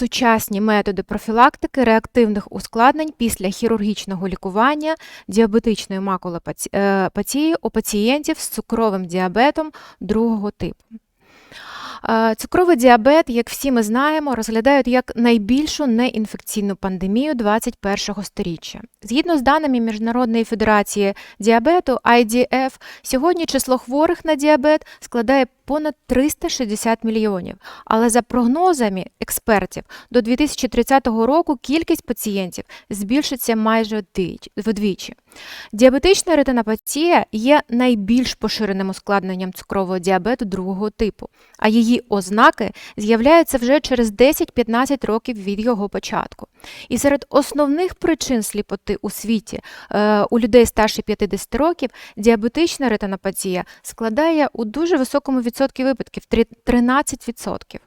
Сучасні методи профілактики реактивних ускладнень після хірургічного лікування діабетичної макулопатії у пацієнтів з цукровим діабетом другого типу. Е, Цукровий діабет, як всі ми знаємо, розглядають як найбільшу неінфекційну пандемію 21-го сторіччя. Згідно з даними Міжнародної федерації діабету IDF, сьогодні число хворих на діабет складає понад 360 мільйонів. Але за прогнозами експертів, до 2030 року кількість пацієнтів збільшиться майже вдвічі. Діабетична ретинопатія є найбільш поширеним ускладненням цукрового діабету другого типу, а її ознаки з'являються вже через 10-15 років від його початку. І серед основних причин сліпоти у світі е, у людей старше 50 років діабетична ретинопатія складає у дуже високому відсотку випадків 13%.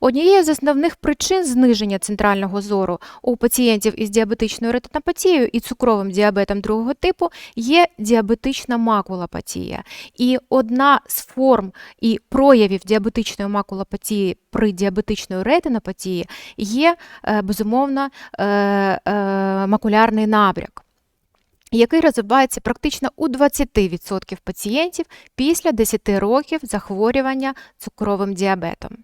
Однією з основних причин зниження центрального зору у пацієнтів із діабетичною ретинопатією і цукровим діабетом другого типу є діабетична макулопатія. І одна з форм і проявів діабетичної макулопатії при діабетичної ретинопатії є, е, безумовно, е, е, макулярний набряк. Який розвивається практично у 20% пацієнтів після 10 років захворювання цукровим діабетом.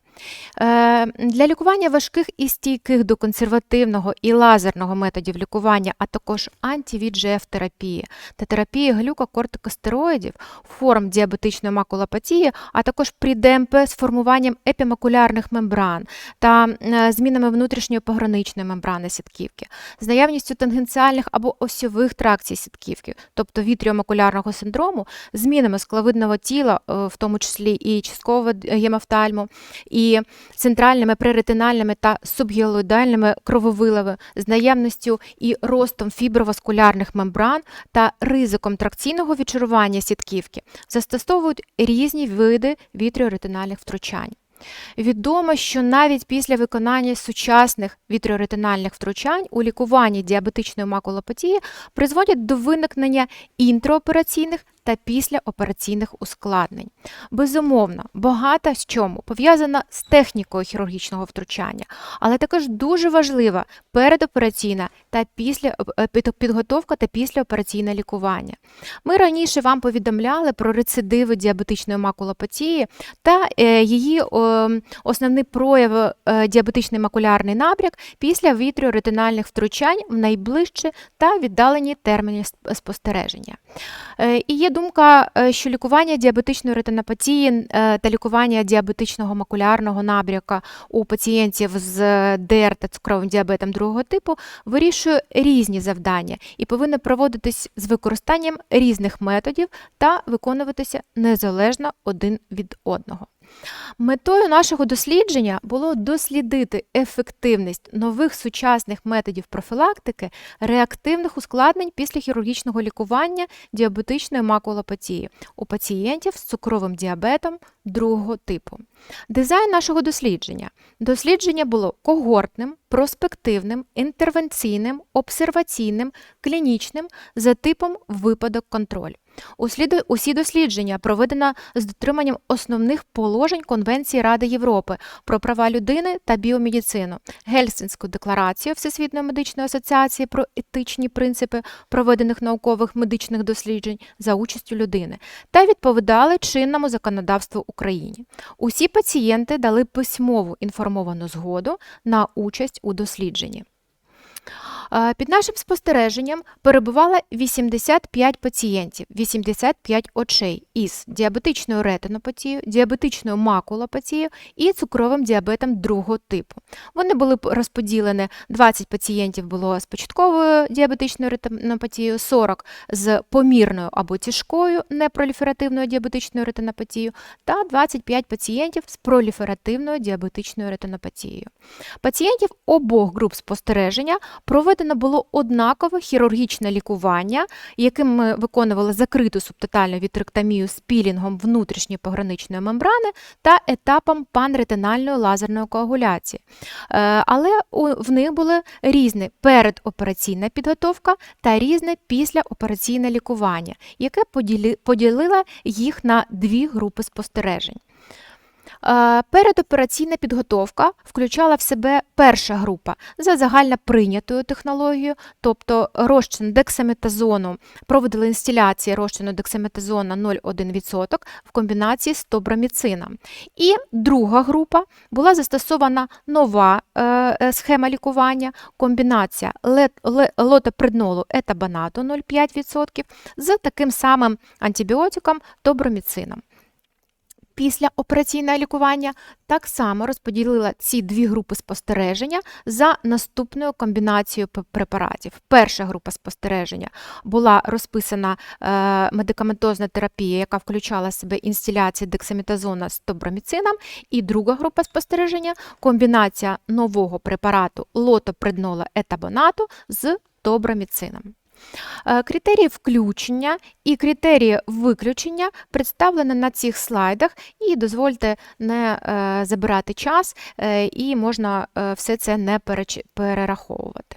Е, Для лікування важких і стійких до консервативного і лазерного методів лікування, а також антивіджеф терапії та терапії глюкокортикостероїдів, форм діабетичної макулопатії, а також при ДМП з формуванням епімакулярних мембран та е, змінами внутрішньої пограничної мембрани сітківки, з наявністю тангенціальних або осьових тракцій сітківки, тобто вітріомакулярного синдрому, змінами скловидного тіла, е, в тому числі і часткового гемофтальму, і центральними преретинальними та субгіалоїдальними крововилами з наявністю і ростом фіброваскулярних мембран та ризиком тракційного відчарування сітківки застосовують різні види вітріоретинальних втручань. Відомо, що навіть після виконання сучасних вітріоретинальних втручань у лікуванні діабетичної макулопатії призводять до виникнення інтраопераційних та післяопераційних ускладнень. Безумовно, багато з чому пов'язана з технікою хірургічного втручання, але також дуже важлива передопераційна та після е, підготовка та післяопераційне лікування. Ми раніше вам повідомляли про рецидиви діабетичної макулопатії та е, її основний прояв е, діабетичний макулярний набряк після вітріоретинальних втручань в найближчі та віддалені терміни спостереження. Е, І є думка, е, що лікування діабетичної ретинопатії е, та лікування діабетичного макулярного набряка у пацієнтів з ДР та цукровим діабетом другого типу вирішує різні завдання і повинно проводитись з використанням різних методів та виконуватися незалежно один від одного. Метою нашого дослідження було дослідити ефективність нових сучасних методів профілактики реактивних ускладнень після хірургічного лікування діабетичної макулопатії у пацієнтів з цукровим діабетом другого типу. Дизайн нашого дослідження. Дослідження було когортним, проспективним, інтервенційним, обсерваційним, клінічним за типом випадок-контроль. Усліду- Усі дослідження проведено з дотриманням основних положень Конвенції Ради Європи про права людини та біомедицину, Гельсінську декларацію Всесвітньої медичної асоціації про етичні принципи проведених наукових медичних досліджень за участю людини та відповідали чинному законодавству Україні. Усі пацієнти дали письмову інформовану згоду на участь у дослідженні. Під нашим спостереженням перебувало 85 пацієнтів, 85 очей із діабетичною ретинопатією, діабетичною макулопатією і цукровим діабетом другого типу. Вони були розподілені, 20 пацієнтів було з початковою діабетичною ретинопатією, 40 з помірною або тяжкою непроліферативною діабетичною ретинопатією та 25 пацієнтів з проліферативною діабетичною ретинопатією. Пацієнтів обох груп спостереження проведено було однакове хірургічне лікування, яким ми виконували закриту субтотальну вітректомію з пілінгом внутрішньої пограничної мембрани та етапом панретинальної лазерної коагуляції. Е, Але в них були різні передопераційна підготовка та різне післяопераційне лікування, яке поділило їх на дві групи спостережень. Е, Передопераційна підготовка включала в себе перша група за загально прийнятою технологією, тобто розчин дексаметазону, проводили інстиляції розчину дексаметазона 0,1% в комбінації з тобраміцином. І друга група була застосована нова е, е, схема лікування, комбінація лотопреднолу етабанату 0,5% з таким самим антибіотиком тоброміцином. Після операційного лікування так само розподілила ці дві групи спостереження за наступною комбінацією препаратів. Перша група спостереження була розписана е, медикаментозна терапія, яка включала в себе інстиляції дексаметазона з тоброміцином, і друга група спостереження комбінація нового препарату лотопреднола етабонату з тоброміцином. Е, Критерії включення і критерії виключення представлені на цих слайдах, і дозвольте не е, забирати час, е, і можна все це не перераховувати.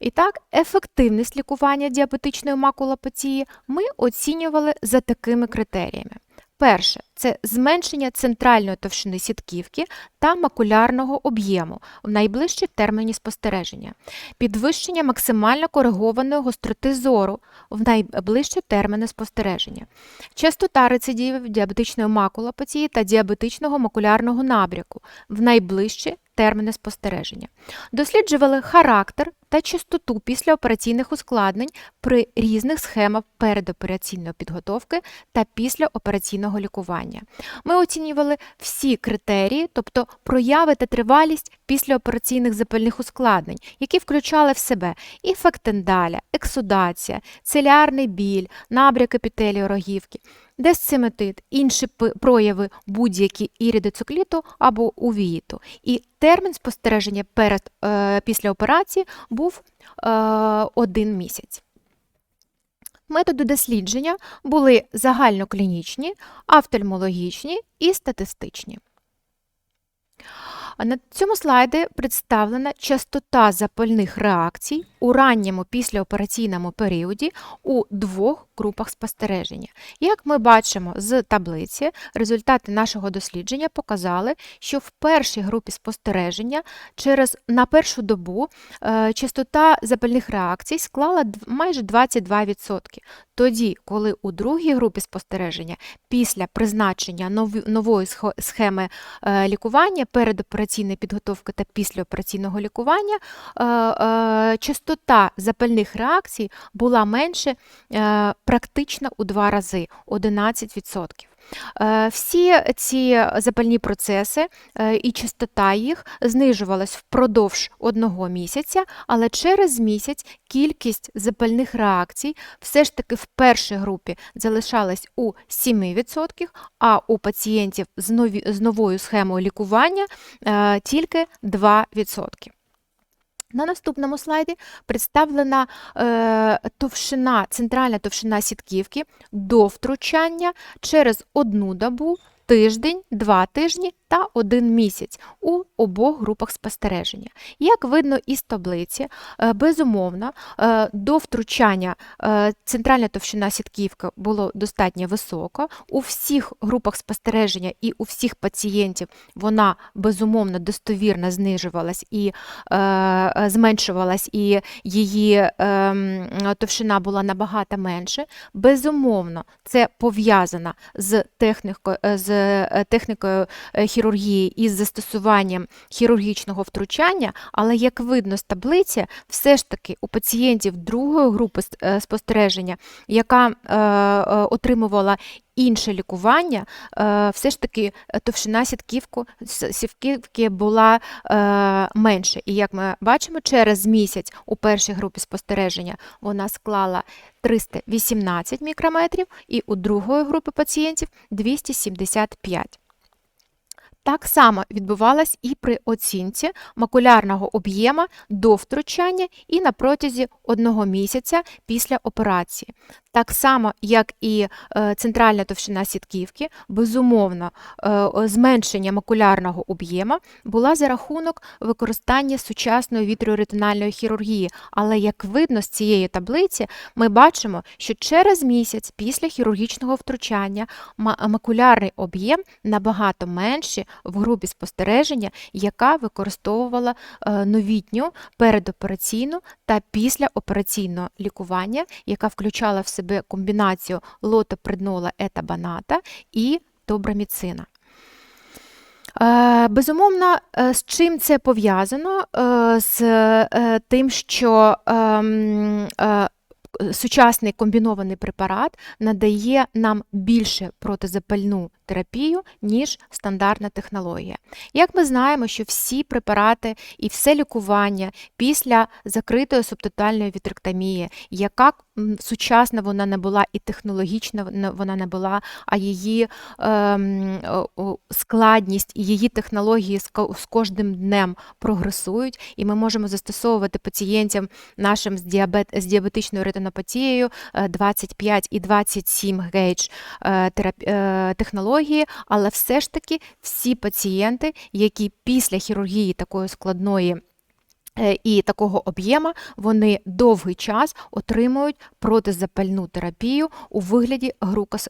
І так, ефективність лікування діабетичної макулопатії ми оцінювали за такими критеріями. Перше це зменшення центральної товщини сітківки та макулярного об'єму в найближчі терміні спостереження, підвищення максимально коригованої гостроти зору в найближчі терміни спостереження, частота рецидивів діабетичної макулопатії та діабетичного макулярного набряку в найближчі терміни спостереження. Досліджували характер та частоту післяопераційних ускладнень при різних схемах передопераційної підготовки та післяопераційного лікування. Ми оцінювали всі критерії, тобто прояви та тривалість післяопераційних запальних ускладнень, які включали в себе і фактендаля, ексудація, целярний біль, набряк епітелію рогівки, десциметит, інші прояви будь-які іридоцикліту або увіїту. І термін спостереження перед, е, після операції був е, один місяць. Методи дослідження були загальноклінічні, офтальмологічні і статистичні. На цьому слайді представлена частота запальних реакцій у ранньому післяопераційному періоді у двох групах спостереження. Як ми бачимо з таблиці, результати нашого дослідження показали, що в першій групі спостереження через на першу добу е, частота запальних реакцій склала майже 22%. Тоді, коли у другій групі спостереження після призначення нової схеми е, лікування, передопераційної підготовки та післяопераційного лікування, е, е, частота запальних реакцій була менше е, практично у два рази 11%. Е, Всі ці запальні процеси е, і частота їх знижувалась впродовж одного місяця, але через місяць кількість запальних реакцій все ж таки в першій групі залишалась у 7%, а у пацієнтів з, новою схемою лікування тільки 2%. На наступному слайді представлена е, товщина, центральна товщина сітківки до втручання через одну добу, тиждень, два тижні та один місяць у обох групах спостереження. Як видно із таблиці, е, безумовно, е, до втручання е, центральна товщина сітківки було достатньо висока. У всіх групах спостереження і у всіх пацієнтів вона безумовно достовірно знижувалась і зменшувалась, і її товщина була набагато менше. Безумовно, це пов'язано з технікою, з технікою хірургії і з застосуванням хірургічного втручання, але як видно з таблиці, все ж таки у пацієнтів другої групи е, спостереження, яка е, е, отримувала інше лікування, все ж таки товщина сітківки була менше. І як ми бачимо, через місяць у першій групі спостереження вона склала 318 мікрометрів, і у другої групи пацієнтів 275. Так само відбувалось і при оцінці макулярного об'єма до втручання і на протязі одного місяця після операції. Так само, як і е, центральна товщина сітківки, безумовно, е, зменшення макулярного об'єму була за рахунок використання сучасної вітреоретинальної хірургії. Але як видно з цієї таблиці, ми бачимо, що через місяць після хірургічного втручання макулярний об'єм набагато менший в групі спостереження, яка використовувала е, новітню передопераційну та післяопераційного лікування, яка включала в себе комбінацію лотопреднола етабаната і доброміцина. Е, Безумовно, е, з чим це пов'язано? З тим, що ем, сучасний комбінований препарат надає нам більше протизапальну терапію, ніж стандартна технологія. Як ми знаємо, що всі препарати і все лікування після закритої субтотальної вітректомії, яка сучасна вона не була і технологічна вона- не була, а її ем, складність і її технології з кожним днем прогресують, і ми можемо застосовувати пацієнтам нашим з, діабет, з діабетичною ретинопатією е, 25 і 27 гейдж е, е, технології, але все ж таки всі пацієнти, які після хірургії такої складної е, і такого об'єма, вони довгий час отримують протизапальну терапію у вигляді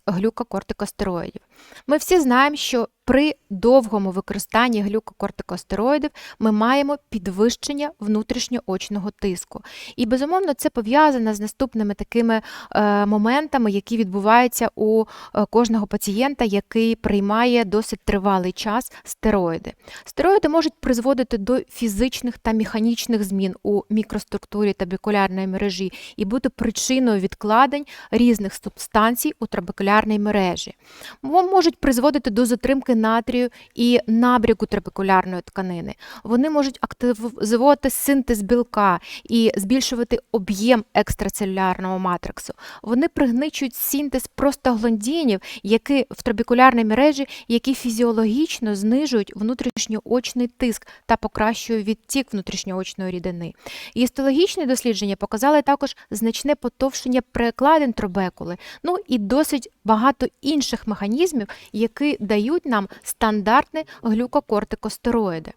глюкокортикостероїдів. Ми всі знаємо, що при довгому використанні глюкокортикостероїдів ми маємо підвищення внутрішньоочного тиску. І, безумовно, це пов'язано з наступними такими е, моментами, які відбуваються у е, кожного пацієнта, який приймає досить тривалий час стероїди. Стероїди можуть призводити до фізичних та механічних змін у мікроструктурі табікулярної мережі і бути причиною відкладень різних субстанцій у трабекулярній мережі. Мо- Можуть призводити до затримки натрію і набряку трабекулярної тканини. Вони можуть активізувати синтез білка і збільшувати об'єм екстрацелюлярного матриксу. Вони пригничують синтез простагландінів, які в трабекулярній мережі, які фізіологічно знижують внутрішньоочний тиск та покращують відтік внутрішньоочної рідини. Гістологічні дослідження показали також значне потовщення перекладин трабекули, ну і досить багато інших механізмів, які дають нам стандартні глюкокортикостероїди.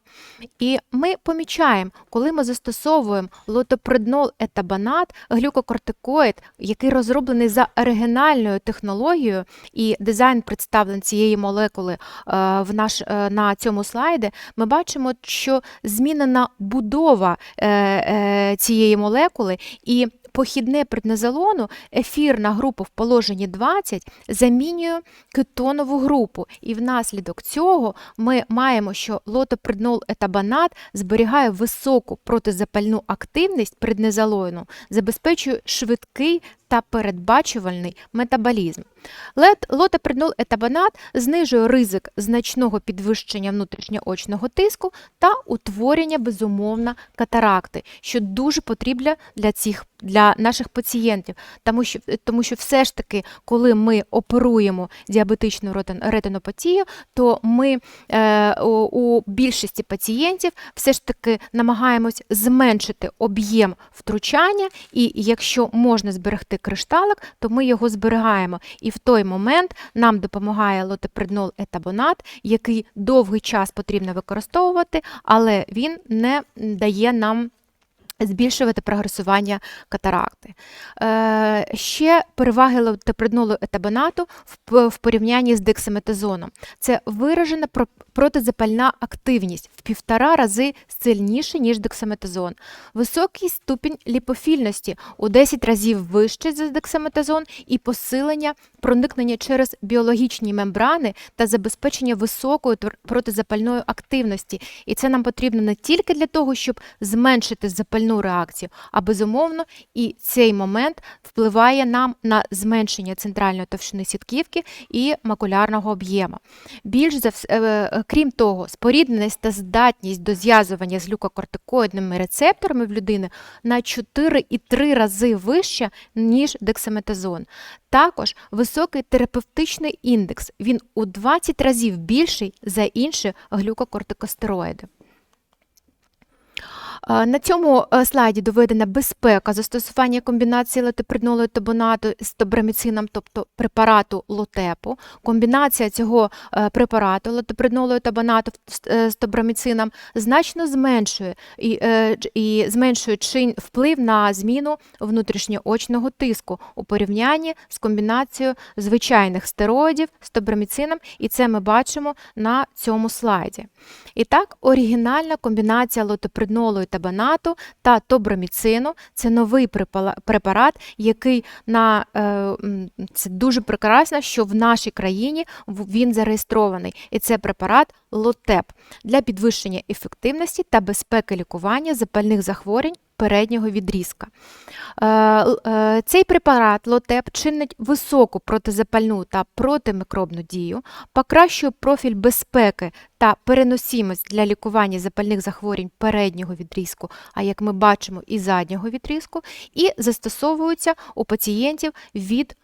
І ми помічаємо, коли ми застосовуємо лотопреднол етабанат, глюкокортикоїд, який розроблений за оригінальною технологією, і дизайн представлен цієї молекули е, в наш, е, на цьому слайді, ми бачимо, що змінена будова е, цієї молекули і похідне преднизолону, ефірна група в положенні 20 замінює кетонову групу. І внаслідок цього ми маємо, що лотопреднол етабанат зберігає високу протизапальну активність преднизолону, забезпечує швидкий та передбачувальний метаболізм. Лет- Лотопреднол етабанат знижує ризик значного підвищення внутрішньоочного тиску та утворення безумовно катаракти, що дуже потрібно для цих для наших пацієнтів, тому що тому що все ж таки, коли ми оперуємо діабетичну ретин- ретинопатію, то ми е, у, у більшості пацієнтів все ж таки намагаємось зменшити об'єм втручання, і якщо можна зберегти кришталик, то ми його зберігаємо. І в той момент нам допомагає лотопреднол етабонат, який довгий час потрібно використовувати, але він не дає нам. Збільшувати прогресування катаракти. Е, ще переваги лотопреднолу етабонату в, в порівнянні з дексаметазоном. Це виражена протизапальна активність півтора рази сильніше, ніж дексаметазон. Високий ступінь ліпофільності у 10 разів вищий за дексаметазон і посилення проникнення через біологічні мембрани та забезпечення високої протизапальної активності. І це нам потрібно не тільки для того, щоб зменшити запальну реакцію, а безумовно, і цей момент впливає нам на зменшення центральної товщини сітківки і макулярного об'єму. Більш за вс- е, е, крім того, спорідненість та здатність до зв'язування з глюкокортикоїдними рецепторами в людини на 4,3 рази вища, ніж дексаметазон. Також високий терапевтичний індекс. Він у 20 разів більший за інші глюкокортикостероїди. Е, На цьому е, слайді доведена безпека застосування комбінації летопринолу і табонату з тобраміцином, тобто препарату лотепу. Комбінація цього е, препарату летопринолу і табонату з- е, тобраміцином значно зменшує і, е, і зменшує чин вплив на зміну внутрішньоочного тиску у порівнянні з комбінацією звичайних стероїдів з тобраміцином, і це ми бачимо на цьому слайді. І так, оригінальна комбінація лотопринолу і табанату та тобраміцину – це новий препарат, який на е, це дуже прекрасно, що в нашій країні він зареєстрований. І це препарат Лотеп для підвищення ефективності та безпеки лікування запальних захворювань переднього відрізка. Е, е, Цей препарат Лотеп чинить високу протизапальну та протимікробну дію, покращує профіль безпеки та переносимость для лікування запальних захворювань переднього відрізку, а як ми бачимо, і заднього відрізку, і застосовується у пацієнтів від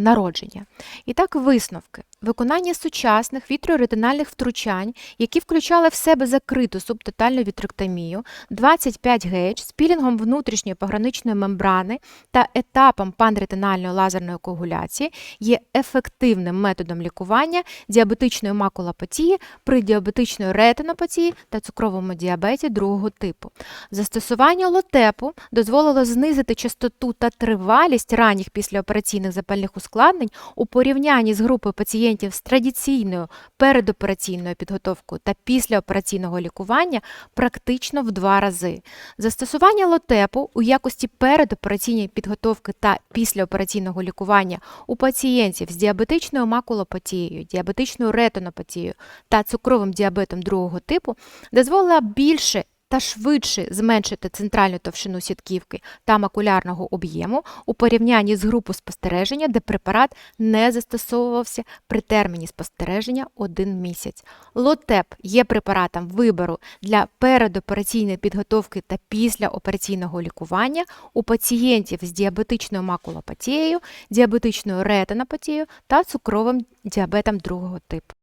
народження. І так, висновки. Виконання сучасних вітроретинальних втручань, які включали в себе закриту субтотальну вітректомію, 25 гейдж з пілінгом внутрішньої пограничної мембрани та етапом панретинальної лазерної коагуляції, є ефективним методом лікування діабетичної макулопатії при діабетичної ретинопатії та цукровому діабеті другого типу. Застосування лотепу дозволило знизити частоту та тривалість ранніх післяопераційних запальних ускладнень у порівнянні з групою пацієнтів з традиційною передопераційною підготовкою та післяопераційного лікування практично в два рази. Застосування лотепу у якості передопераційної підготовки та післяопераційного лікування у пацієнтів з діабетичною макулопатією, діабетичною ретинопатією та цукровим діабетом другого типу дозволила більше та швидше зменшити центральну товщину сітківки та макулярного об'єму у порівнянні з групою спостереження, де препарат не застосовувався при терміні спостереження 1 місяць. Лотеп є препаратом вибору для передопераційної підготовки та післяопераційного лікування у пацієнтів з діабетичною макулопатією, діабетичною ретинопатією та цукровим діабетом другого типу.